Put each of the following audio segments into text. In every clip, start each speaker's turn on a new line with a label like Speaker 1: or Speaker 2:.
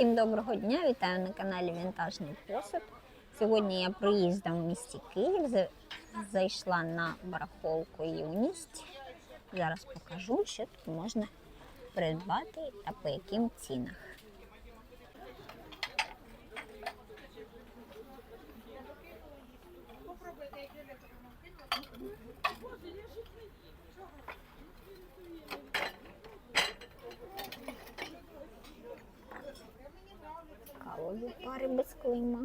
Speaker 1: Всім доброго дня! Вітаю на каналі Вінтажний посуд. Сьогодні я приїздом в місті Київ. Зайшла на барахолку Юність. Зараз покажу, що тут можна придбати та по яким цінах. Кавові пари без клейма.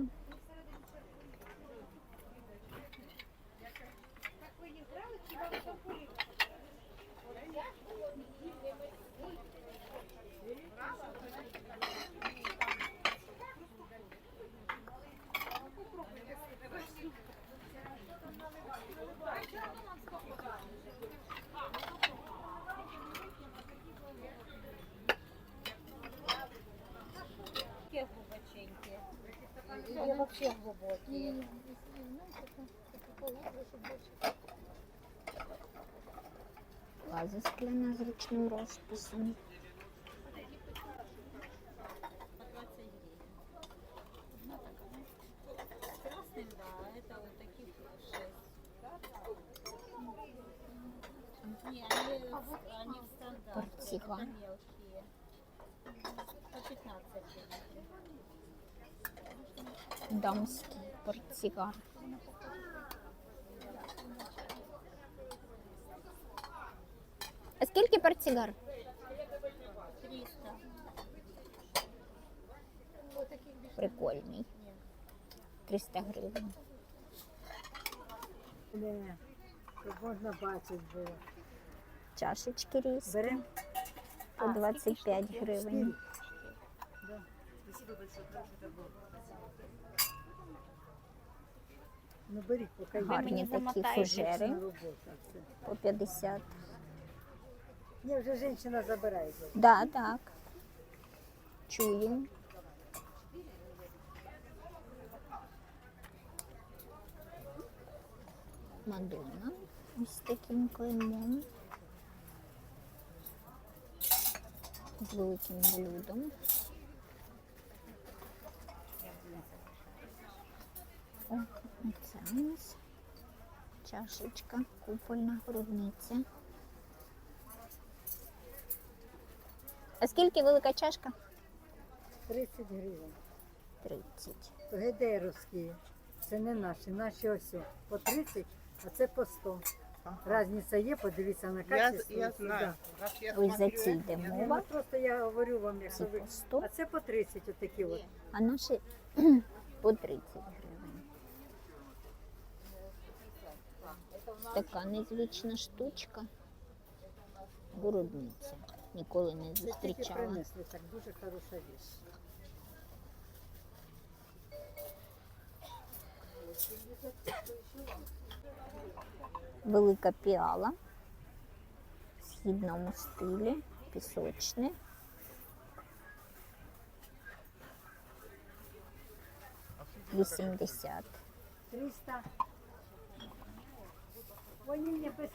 Speaker 2: Вони взагалі глибокі.
Speaker 1: Ваза скляна з ручним розписом.
Speaker 2: По 20 гривен. Одна такая. С красным, да, это вот таких 6. Не, они, они в стандарте.
Speaker 1: Портсигар.
Speaker 2: это мелкие. По 15 гривен.
Speaker 1: Дамський портсигар. А скільки портсигар?
Speaker 2: 300.
Speaker 1: Прикольний. 300 гривень.
Speaker 3: Не, щоб можна бачити було.
Speaker 1: Чашечки різні
Speaker 3: Берем?
Speaker 1: по 25 гривень.
Speaker 3: Да. Ну беріть, поки є.
Speaker 1: Гарні такі
Speaker 3: Замотаєш,
Speaker 1: фужери
Speaker 3: робота. Це.
Speaker 1: по 50.
Speaker 3: Ні, вже жінка забирає.
Speaker 1: Да, так. Чую. Мадонна ось таким клеймом. З великим блюдом. О, це у нас чашечка, купольна грудниця. А скільки велика чашка?
Speaker 3: 30 гривень.
Speaker 1: 30.
Speaker 3: То гедеровські. Це не наші. Наші ось по 30, а це по 100. Разниця є, подивіться на качество.
Speaker 4: я
Speaker 3: ось,
Speaker 4: знаю. я
Speaker 1: Ось за ці йде
Speaker 3: Ну,
Speaker 1: мова.
Speaker 3: просто я говорю вам, як ви.
Speaker 1: 100,
Speaker 3: А це по 30 отакі от.
Speaker 1: а наші по 30 гривень. Така незвична штучка. Городниця. Ніколи не
Speaker 3: тільки
Speaker 1: зустрічала.
Speaker 3: принесли, так дуже хороша річ.
Speaker 1: Велика піала в східному стилі, пісочне. Вісімдесят.
Speaker 3: 300.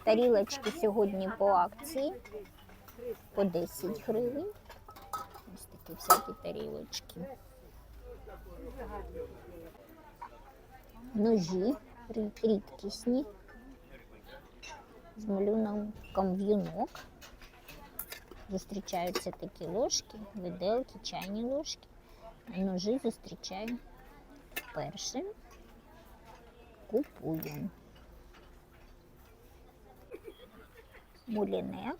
Speaker 1: Тарілочки сьогодні по акції по 10 гривень. Ось такі всякі тарілочки. Ножі рідкісні. З малюнком в'юнок. Зустрічаються такі ложки, виделки, чайні ложки. Ножі зустрічаю вперше. Купую. Муліне.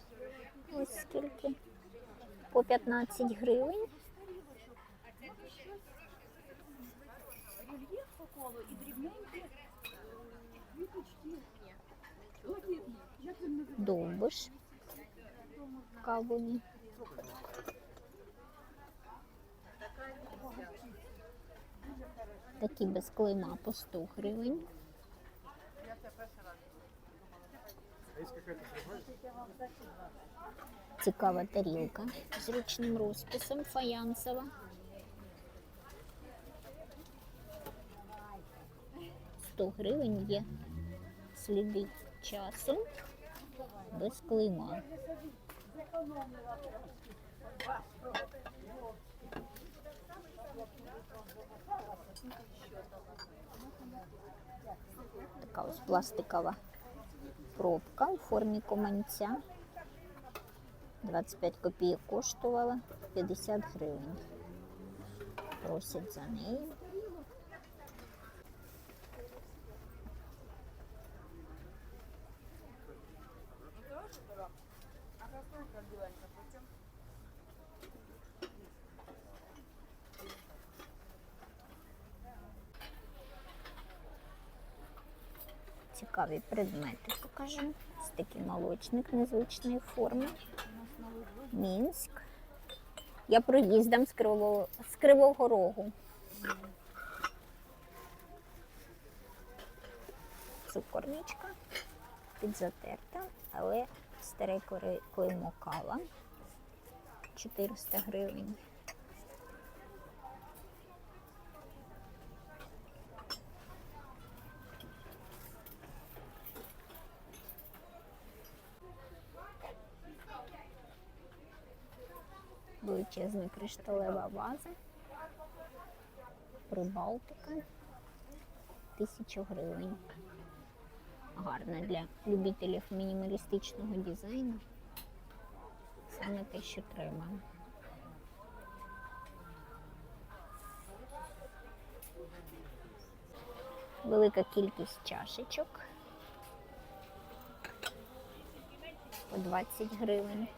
Speaker 1: Ось скільки. По 15 гривень. Довбиш. Кавові. Такі без клейма по 100 гривень. Цікава тарілка з ручним розписом фаянсова. 100 гривень є сліди часу без клейма. Така ось пластикова пробка у формі команця. 25 копійок коштувала 50 гривень. Просять за неї. Цікаві предмети покажу. Ось такий молочник незвичної форми. Мінськ. Я проїздом з Кривого, з Кривого Рогу. Цукорничка підзатерта, але старе клеймо кава. 400 гривень. Величезна кришталева ваза. Прибалтика. Тисячу гривень. Гарна для любителів мінімалістичного дизайну. Саме те, що треба. Велика кількість чашечок. По 20 гривень.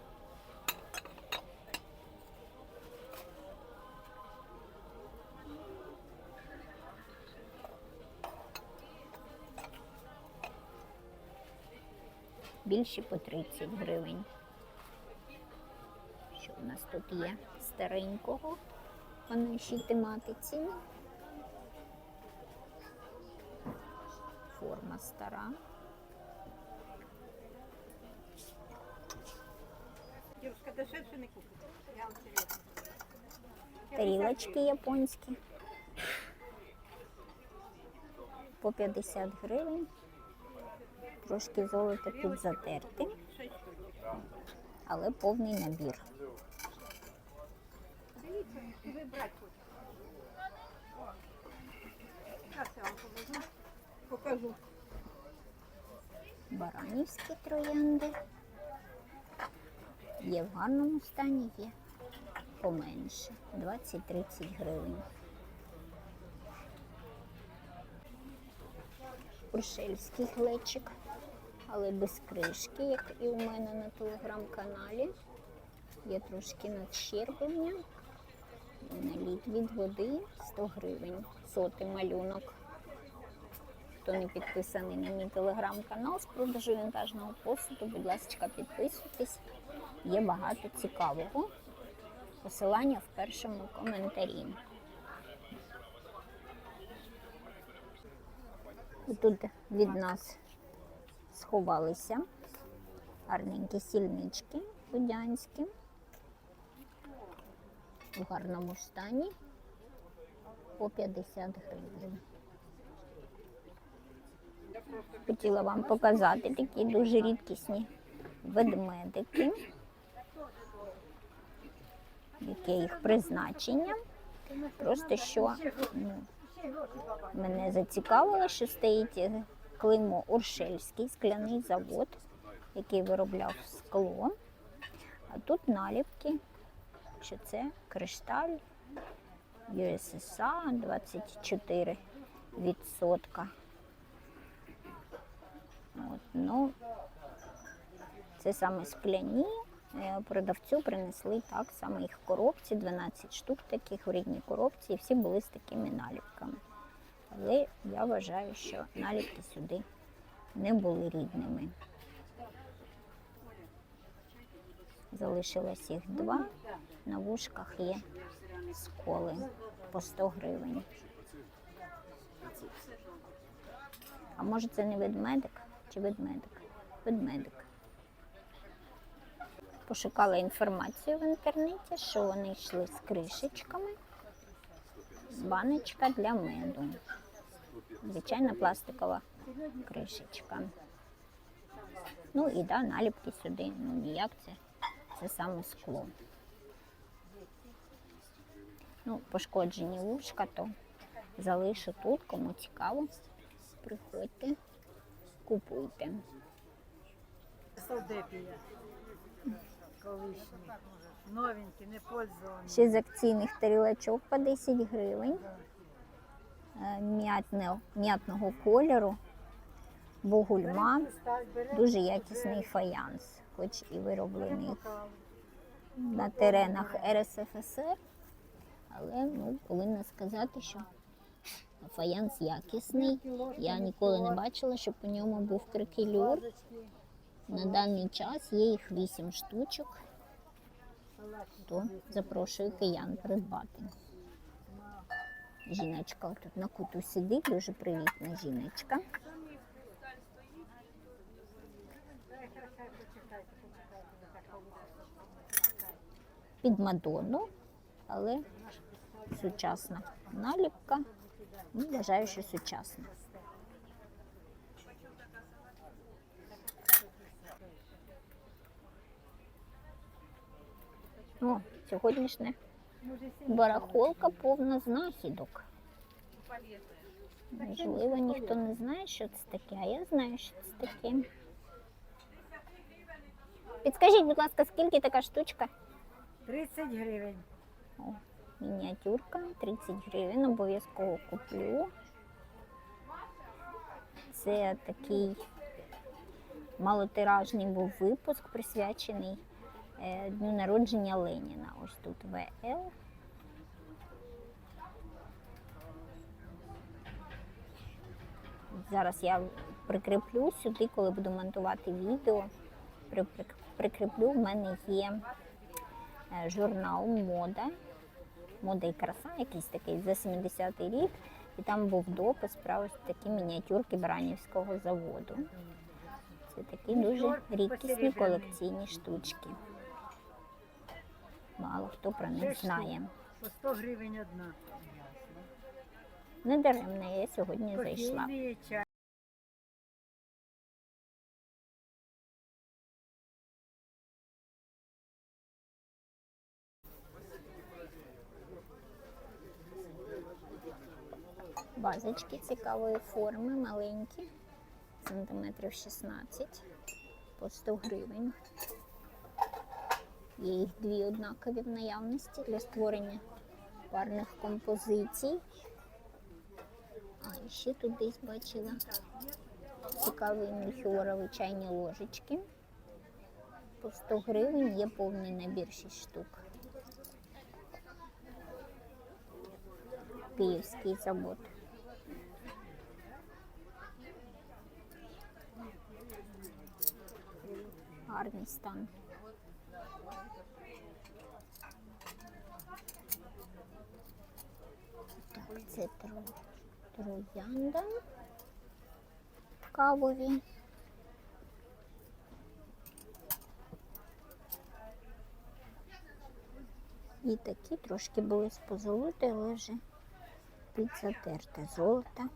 Speaker 1: Більші по 30 гривень. Що у нас тут є старенького по нашій тематиці? Форма стара. Тарілочки японські. По 50 гривень. Трошки золота підзатерти, але повний набір.
Speaker 2: Покажу.
Speaker 1: Баранівські троянди. Є в гарному стані, є поменше. 20-30 гривень. Уршельський глечик, але без кришки, як і у мене на телеграм-каналі. Є трошки надщерблення. Наліт від води 100 гривень. Сотий малюнок. Хто не підписаний на мій телеграм-канал з продажу вінтажного посуду, будь ласка, підписуйтесь. Є багато цікавого. Посилання в першому коментарі. Тут від нас сховалися гарненькі сільнички будянські. В гарному стані по 50 гривень. Хотіла вам показати такі дуже рідкісні ведмедики. Яке їх призначення. Просто що ну, мене зацікавило, що стоїть клеймо Уршельський скляний завод, який виробляв скло. А тут наліпки, що це кришталь USSA 24 відсотка. От, ну, це саме скляні. Е, Продавцю принесли так само їх коробці, 12 штук таких в рідній коробці, і всі були з такими наліпками. Але я вважаю, що наліпки сюди не були рідними. Залишилось їх два. На вушках є сколи по 100 гривень. А може це не ведмедик чи ведмедик? Ведмедик. Пошукала інформацію в інтернеті, що вони йшли з кришечками. Баночка для меду. Звичайна пластикова кришечка. Ну і да, наліпки сюди. Ну ніяк це, це саме скло. Ну, пошкоджені вушка, то залишу тут, кому цікаво. Приходьте, купуйте.
Speaker 3: Колишні. Новенькі, не пользовані.
Speaker 1: Ще з акційних тарілочок по 10 гривень. Е, М'ятне, м'ятного кольору, бугульма, дуже якісний фаянс, хоч і вироблений на теренах РСФСР. Але ну, повинна сказати, що фаянс якісний. Я ніколи не бачила, щоб у ньому був крикелюр. На даний час є їх 8 штучок, то запрошую киян придбати. Жіночка тут на куту сидить, дуже привітна жіночка. Під Мадонну, але сучасна наліпка. Ну, вважаю, що сучасна. О, сьогоднішня барахолка повна знахідок. Можливо, ніхто не знає, що це таке, а я знаю, що це таке. Підскажіть, будь ласка, скільки така штучка?
Speaker 3: 30 гривень.
Speaker 1: О, мініатюрка, 30 гривень, обов'язково куплю. Це такий малотиражний був випуск, присвячений дню народження Леніна. Ось тут ВЛ. Зараз я прикріплю сюди, коли буду монтувати відео. при- при- Прикріплю, в мене є е, журнал Мода. Мода і краса, якийсь такий за 70-й рік. І там був допис про ось такі мініатюрки Бранівського заводу. Це такі дуже рідкісні колекційні штучки. Мало хто про них знає.
Speaker 3: По 100 гривень одна.
Speaker 1: Не даремно я сьогодні зайшла. Вазочки цікавої форми, маленькі, сантиметрів 16 по 100 гривень. Є їх дві однакові в наявності для створення парних композицій. А ще тут десь бачила цікаві мельхіорові чайні ложечки. По 100 гривень є повний набір 6 штук. Київський завод. Гарний стан. Це тро... троянда. Кавові. І такі трошки були з позолоти, але вже підзатерте золото.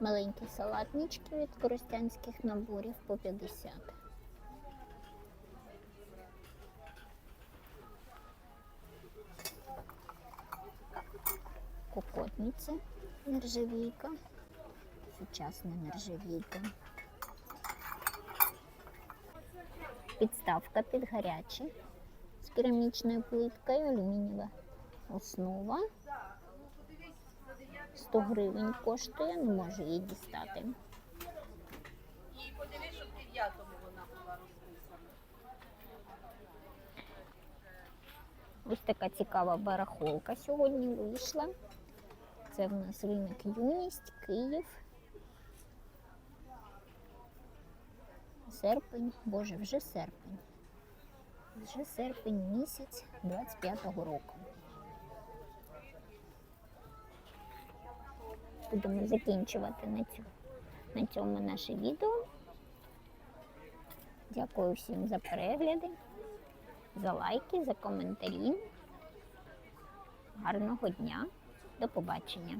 Speaker 1: Маленькі салатнички від коростянських наборів по 50. Кокотниця, нержавійка, сучасна нержавійка. Підставка під гаряче з керамічною плиткою, алюмінієва основа. 100 гривень коштує, не можу її дістати.
Speaker 2: І подивись, щоб в дев'ятому вона була розписана.
Speaker 1: Ось така цікава барахолка сьогодні вийшла. Це в нас ринок Юність, Київ. Серпень, боже, вже серпень. Вже серпень місяць 25-го року. Будемо закінчувати на, цю, на цьому наше відео. Дякую всім за перегляди, за лайки, за коментарі. Гарного дня. До побачення.